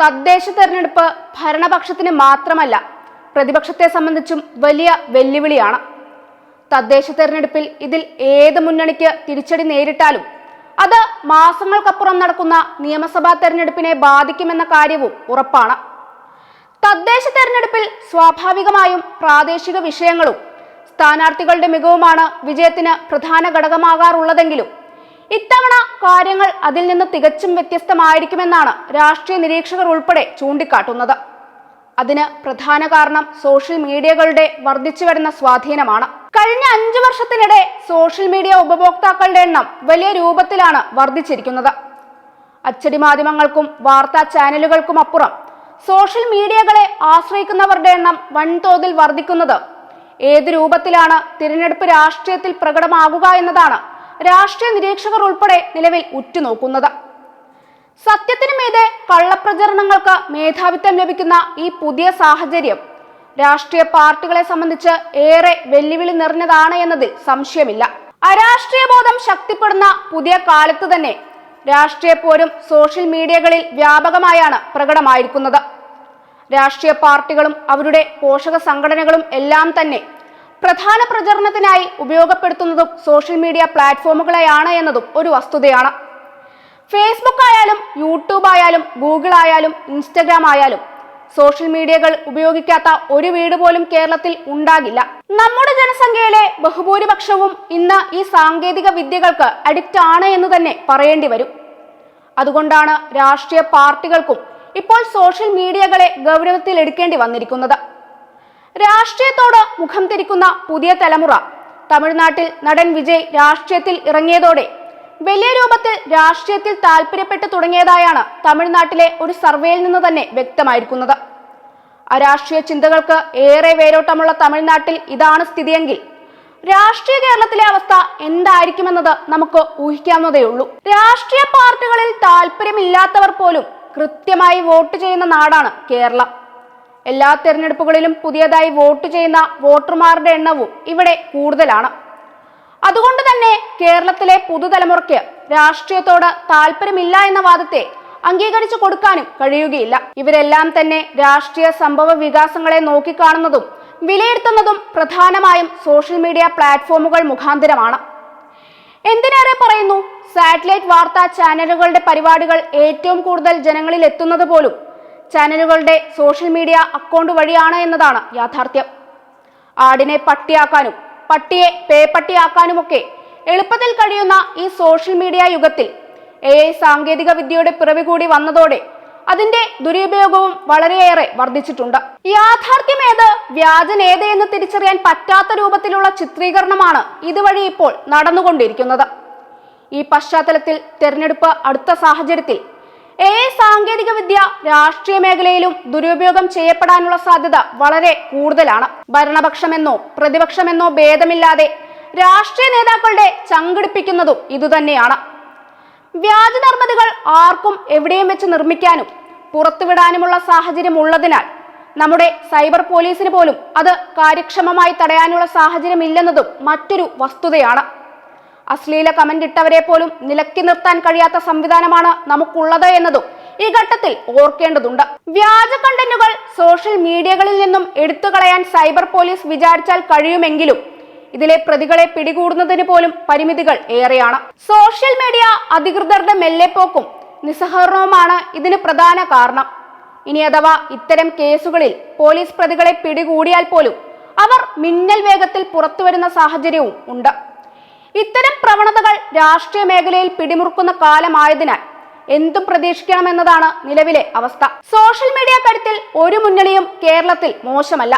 തദ്ദേശ തെരഞ്ഞെടുപ്പ് ഭരണപക്ഷത്തിന് മാത്രമല്ല പ്രതിപക്ഷത്തെ സംബന്ധിച്ചും വലിയ വെല്ലുവിളിയാണ്. തദ്ദേശ തെരഞ്ഞെടുപ്പിൽ ഇതിൽ ഏത് മുന്നണിക്ക് തിരിച്ചടി നേരിട്ടാലും അത് മാസങ്ങൾക്കപ്പുറം നടക്കുന്ന നിയമസഭാ തെരഞ്ഞെടുപ്പിനെ ബാധിക്കുമെന്ന കാര്യവും ഉറപ്പാണ്. തദ്ദേശ തെരഞ്ഞെടുപ്പിൽ സ്വാഭാവികമായും പ്രാദേശിക വിഷയങ്ങളും സ്ഥാനാർത്ഥികളുടെ മികവുമാണ് വിജയത്തിന് പ്രധാന ഘടകമാകാറുള്ളതെങ്കിലും ഇത്തവണ കാര്യങ്ങൾ അതിൽ നിന്ന് തികച്ചും വ്യത്യസ്തമായിരിക്കുമെന്നാണ് രാഷ്ട്രീയ നിരീക്ഷകർ ഉൾപ്പെടെ ചൂണ്ടിക്കാട്ടുന്നത്. അതിന് പ്രധാന കാരണം സോഷ്യൽ മീഡിയകളുടെ വർദ്ധിച്ചു വരുന്ന സ്വാധീനമാണ്. കഴിഞ്ഞ അഞ്ചു വർഷത്തിനിടെ സോഷ്യൽ മീഡിയ ഉപഭോക്താക്കളുടെ എണ്ണം വലിയ രൂപത്തിലാണ് വർദ്ധിച്ചിരിക്കുന്നത്. അച്ചടി മാധ്യമങ്ങൾക്കും വാർത്താ ചാനലുകൾക്കും അപ്പുറം സോഷ്യൽ മീഡിയകളെ ആശ്രയിക്കുന്നവരുടെ എണ്ണം വൻതോതിൽ വർദ്ധിക്കുന്നത് ഏത് രൂപത്തിലാണ് തിരഞ്ഞെടുപ്പ് രാഷ്ട്രീയത്തിൽ പ്രകടമാകുക എന്നതാണ് രാഷ്ട്രീയ നിരീക്ഷകർ ഉൾപ്പെടെ നിലവിൽ ഉറ്റുനോക്കുന്നത്. സത്യത്തിനു മീതെ കള്ളപ്രചരണങ്ങൾക്ക് മേധാവിത്വം ലഭിക്കുന്ന ഈ പുതിയ സാഹചര്യം രാഷ്ട്രീയ പാർട്ടികളെ സംബന്ധിച്ച് ഏറെ വെല്ലുവിളി നിറഞ്ഞതാണ് എന്നതിൽ സംശയമില്ല. അരാഷ്ട്രീയ ബോധം ശക്തിപ്പെടുന്ന പുതിയ കാലത്ത് തന്നെ രാഷ്ട്രീയ പോരും സോഷ്യൽ മീഡിയകളിൽ വ്യാപകമായാണ് പ്രകടമായിരിക്കുന്നത്. രാഷ്ട്രീയ പാർട്ടികളും അവരുടെ പോഷക സംഘടനകളും എല്ലാം തന്നെ പ്രധാന പ്രചരണത്തിനായി ഉപയോഗപ്പെടുത്തുന്നതും സോഷ്യൽ മീഡിയ പ്ലാറ്റ്ഫോമുകളെയാണ് എന്നതും ഒരു വസ്തുതയാണ്. ഫേസ്ബുക്ക് ആയാലും യൂട്യൂബ് ആയാലും ഗൂഗിൾ ആയാലും ഇൻസ്റ്റഗ്രാം ആയാലും സോഷ്യൽ മീഡിയകൾ ഉപയോഗിക്കാത്ത ഒരു വീട് പോലും കേരളത്തിൽ ഉണ്ടാകില്ല. നമ്മുടെ ജനസംഖ്യയിലെ ബഹുഭൂരിപക്ഷവും ഇന്ന് ഈ സാങ്കേതിക വിദ്യകൾക്ക് അഡിക്റ്റ് ആണ് എന്ന് തന്നെ പറയേണ്ടി വരും. അതുകൊണ്ടാണ് രാഷ്ട്രീയ പാർട്ടികൾക്കും ഇപ്പോൾ സോഷ്യൽ മീഡിയകളെ ഗൗരവത്തിൽ എടുക്കേണ്ടി വന്നിരിക്കുന്നത്. രാഷ്ട്രീയത്തോട് മുഖം തിരിക്കുന്ന പുതിയ തലമുറ. തമിഴ്നാട്ടിൽ നടൻ വിജയ് രാഷ്ട്രീയത്തിൽ ഇറങ്ങിയതോടെ വലിയ രൂപത്തിൽ രാഷ്ട്രീയത്തിൽ താല്പര്യപ്പെട്ടു തുടങ്ങിയതായാണ് തമിഴ്നാട്ടിലെ ഒരു സർവേയിൽ നിന്ന് തന്നെ വ്യക്തമായിരിക്കുന്നത്. അരാഷ്ട്രീയ ചിന്തകൾക്ക് ഏറെ വേരോട്ടമുള്ള തമിഴ്നാട്ടിൽ ഇതാണ് സ്ഥിതിയെങ്കിൽ രാഷ്ട്രീയ കേരളത്തിലെ അവസ്ഥ എന്തായിരിക്കുമെന്നത് നമുക്ക് ഊഹിക്കാവുന്നതേയുള്ളൂ രാഷ്ട്രീയ പാർട്ടികളിൽ താല്പര്യമില്ലാത്തവർ പോലും കൃത്യമായി വോട്ട് ചെയ്യുന്ന നാടാണ് കേരളം. എല്ലാ തെരഞ്ഞെടുപ്പുകളിലും പുതിയതായി വോട്ട് ചെയ്യുന്ന വോട്ടർമാരുടെ എണ്ണവും ഇവിടെ കൂടുതലാണ്. അതുകൊണ്ട് തന്നെ കേരളത്തിലെ പുതുതലമുറയ്ക്ക് രാഷ്ട്രീയത്തോട് താല്പര്യമില്ല എന്ന വാദത്തെ അംഗീകരിച്ചു കൊടുക്കാനും കഴിയുകയില്ല. ഇവരെല്ലാം തന്നെ രാഷ്ട്രീയ സംഭവ വികാസങ്ങളെ നോക്കിക്കാണുന്നതും വിലയിരുത്തുന്നതും പ്രധാനമായും സോഷ്യൽ മീഡിയ പ്ലാറ്റ്ഫോമുകൾ മുഖാന്തരമാണ്. എന്തിനേറെ പറയുന്നു? സാറ്റലൈറ്റ് വാർത്താ ചാനലുകളുടെ പരിപാടികൾ ഏറ്റവും കൂടുതൽ ജനങ്ങളിൽ എത്തുന്നത് പോലും ചാനലുകളുടെ സോഷ്യൽ മീഡിയ അക്കൗണ്ട് വഴിയാണ് എന്നതാണ് യാഥാർത്ഥ്യം. ആടിനെ പട്ടിയാക്കാനും പട്ടിയെ പേപ്പട്ടിയാക്കാനുമൊക്കെ എളുപ്പത്തിൽ കഴിയുന്ന ഈ സോഷ്യൽ മീഡിയ യുഗത്തിൽ എ ഐ സാങ്കേതിക വിദ്യയുടെ പിറവി കൂടി വന്നതോടെ അതിന്റെ ദുരുപയോഗവും വളരെയേറെ വർദ്ധിച്ചിട്ടുണ്ട്. യാഥാർത്ഥ്യം ഏത് വ്യാജൻ ഏത് എന്ന് തിരിച്ചറിയാൻ പറ്റാത്ത രൂപത്തിലുള്ള ചിത്രീകരണമാണ് ഇതുവഴി ഇപ്പോൾ നടന്നുകൊണ്ടിരിക്കുന്നത്. ഈ പശ്ചാത്തലത്തിൽ തെരഞ്ഞെടുപ്പ് അടുത്ത സാഹചര്യത്തിൽ എ സാങ്കേതിക വിദ്യ രാഷ്ട്രീയ മേഖലയിലും ദുരുപയോഗം ചെയ്യപ്പെടാനുള്ള സാധ്യത വളരെ കൂടുതലാണ്. ഭരണപക്ഷമെന്നോ പ്രതിപക്ഷമെന്നോ ഭേദമില്ലാതെ രാഷ്ട്രീയ നേതാക്കളുടെ ചങ്കിടിപ്പിക്കുന്നതും ഇതുതന്നെയാണ്. വ്യാജ നിർമ്മിതികൾ ആർക്കും എവിടെയും വെച്ച് നിർമ്മിക്കാനും പുറത്തുവിടാനുമുള്ള സാഹചര്യം ഉള്ളതിനാൽ നമ്മുടെ സൈബർ പോലീസിന് പോലും അത് കാര്യക്ഷമമായി തടയാനുള്ള സാഹചര്യം ഇല്ലെന്നതും മറ്റൊരു വസ്തുതയാണ്. അശ്ലീല കമന്റ് ഇട്ടവരെ പോലും നിലക്കി നിർത്താൻ കഴിയാത്ത സംവിധാനമാണ് നമുക്കുള്ളത് എന്നതും ഈ ഘട്ടത്തിൽ ഓർക്കേണ്ടതുണ്ട്. വ്യാജ കണ്ടന്റുകൾ സോഷ്യൽ മീഡിയകളിൽ നിന്നും എടുത്തു കളയാൻ സൈബർ പോലീസ് വിചാരിച്ചാൽ കഴിയുമെങ്കിലും ഇതിലെ പ്രതികളെ പിടികൂടുന്നതിന് പോലും പരിമിതികൾ ഏറെയാണ്. സോഷ്യൽ മീഡിയ അധികൃതരുടെ മെല്ലെപ്പോക്കും നിസ്സഹകരണവുമാണ് ഇതിന് പ്രധാന കാരണം. ഇനി അഥവാ ഇത്തരം കേസുകളിൽ പോലീസ് പ്രതികളെ പിടികൂടിയാൽ പോലും അവർ മിന്നൽ വേഗത്തിൽ പുറത്തുവരുന്ന സാഹചര്യവും ഉണ്ട്. ഇത്തരം പ്രവണതകൾ രാഷ്ട്രീയ മേഖലയിൽ പിടിമുറുക്കുന്ന കാലമായതിനാൽ എന്തും പ്രതീക്ഷിക്കണമെന്നതാണ് നിലവിലെ അവസ്ഥ. സോഷ്യൽ മീഡിയ കരുത്തിൽ ഒരു മുന്നണിയും കേരളത്തിൽ മോശമല്ല.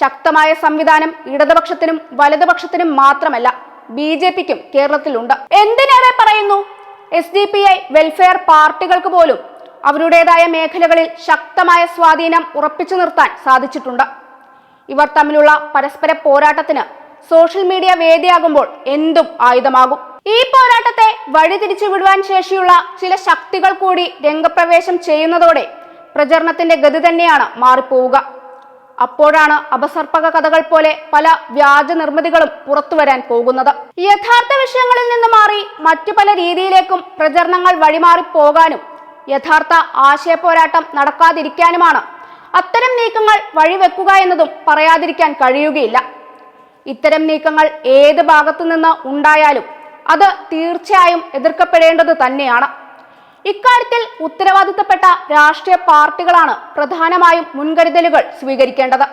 ശക്തമായ സംവിധാനം ഇടതുപക്ഷത്തിനും വലതുപക്ഷത്തിനും മാത്രമല്ല ബി ജെ പിക്കും കേരളത്തിലുണ്ട്. എന്തിനേറെ പറയുന്നു? S D P I welfare പാർട്ടികൾക്ക് പോലും അവരുടേതായ മേഖലകളിൽ ശക്തമായ സ്വാധീനം ഉറപ്പിച്ചു നിർത്താൻ സാധിച്ചിട്ടുണ്ട്. ഇവർ തമ്മിലുള്ള പരസ്പര പോരാട്ടത്തിന് സോഷ്യൽ മീഡിയ വേദിയാകുമ്പോൾ എന്തും ആയുധമാകും. ഈ പോരാട്ടത്തെ വഴിതിരിച്ചു വിടുവാൻ ശേഷിയുള്ള ചില ശക്തികൾ കൂടി രംഗപ്രവേശം ചെയ്യുന്നതോടെ പ്രചരണത്തിന്റെ ഗതി തന്നെയാണ് മാറിപ്പോവുക. അപ്പോഴാണ് അപസർപ്പക കഥകൾ പോലെ പല വ്യാജ നിർമ്മിതികളും പുറത്തുവരാൻ പോകുന്നത്. യഥാർത്ഥ വിഷയങ്ങളിൽ നിന്ന് മാറി മറ്റു പല രീതിയിലേക്കും പ്രചരണങ്ങൾ വഴിമാറി പോകാനും യഥാർത്ഥ ആശയ പോരാട്ടം നടക്കാതിരിക്കാനുമാണ് അത്തരം നീക്കങ്ങൾ വഴിവെക്കുക എന്നതും പറയാതിരിക്കാൻ കഴിയുകയില്ല. ഇത്തരം നീക്കങ്ങൾ ഏത് ഭാഗത്തു നിന്ന് ഉണ്ടായാലും അത് തീർച്ചയായും എതിർക്കപ്പെടേണ്ടത് തന്നെയാണ്. ഇക്കാര്യത്തിൽ ഉത്തരവാദിത്തപ്പെട്ട രാഷ്ട്രീയ പാർട്ടികളാണ് പ്രധാനമായും മുൻകരുതലുകൾ സ്വീകരിക്കേണ്ടത്.